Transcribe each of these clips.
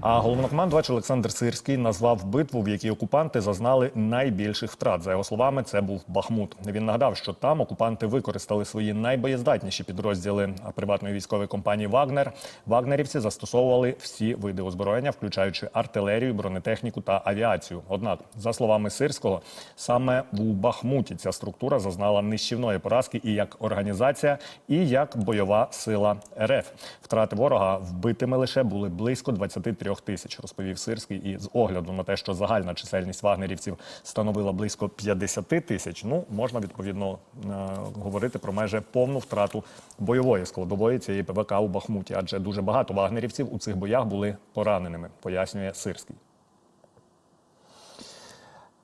А головнокомандувач Олександр Сирський назвав битву, в якій окупанти зазнали найбільших втрат. За його словами, це був Бахмут. Він нагадав, що там окупанти використали свої найбоєздатніші підрозділи приватної військової компанії Вагнер. Вагнерівці застосовували всі види озброєння, включаючи артилерію, бронетехніку та авіацію. Однак, за словами Сирського, саме у Бахмуті ця структура зазнала нищівної поразки і як організація, і як бойова сила РФ. Втрати ворога вбитими лише були близько 23 тисяч, розповів Сирський. І з огляду на те, що загальна чисельність вагнерівців становила близько 50 тисяч, ну можна відповідно е, говорити про майже повну втрату бойової складової цієї ПВК у Бахмуті, адже дуже багато вагнерівців у цих боях були пораненими, пояснює Сирський.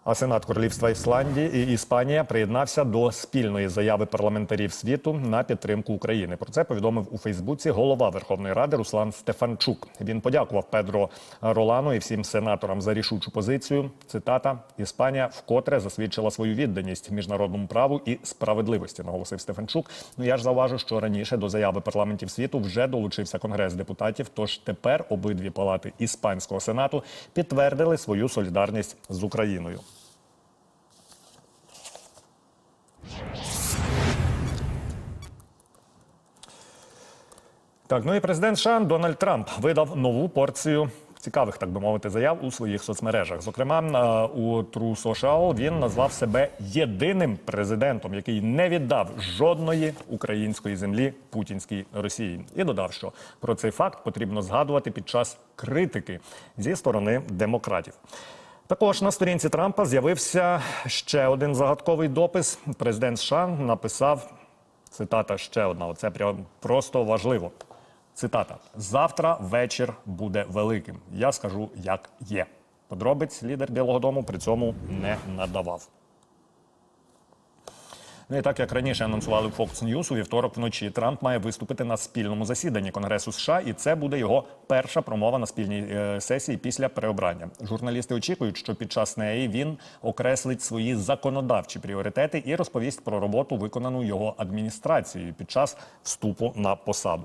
А Сенат Королівства Ісландії і Іспанія приєднався до спільної заяви парламентарів світу на підтримку України. Про це повідомив у Фейсбуці голова Верховної Ради Руслан Стефанчук. Він подякував Педро Ролану і всім сенаторам за рішучу позицію. Цитата: Іспанія вкотре засвідчила свою відданість міжнародному праву і справедливості. Наголосив Стефанчук. Ну я ж зауважу, що раніше до заяви парламентів світу вже долучився конгрес депутатів. Тож тепер обидві палати іспанського сенату підтвердили свою солідарність з Україною. Так, ну і президент США Дональд Трамп видав нову порцію цікавих, так би мовити, заяв у своїх соцмережах. Зокрема, е, у True Social він назвав себе єдиним президентом, який не віддав жодної української землі путінській Росії, і додав, що про цей факт потрібно згадувати під час критики зі сторони демократів. Також на сторінці Трампа з'явився ще один загадковий допис. Президент США написав цитата ще одна. Оце прям просто важливо. Цитата: завтра вечір буде великим. Я скажу, як є. Подробиць лідер Білого Дому при цьому не надавав. Ну і так як раніше анонсували в Fox News, у вівторок вночі Трамп має виступити на спільному засіданні Конгресу США, і це буде його перша промова на спільній е, сесії після переобрання. Журналісти очікують, що під час неї він окреслить свої законодавчі пріоритети і розповість про роботу, виконану його адміністрацією під час вступу на посаду.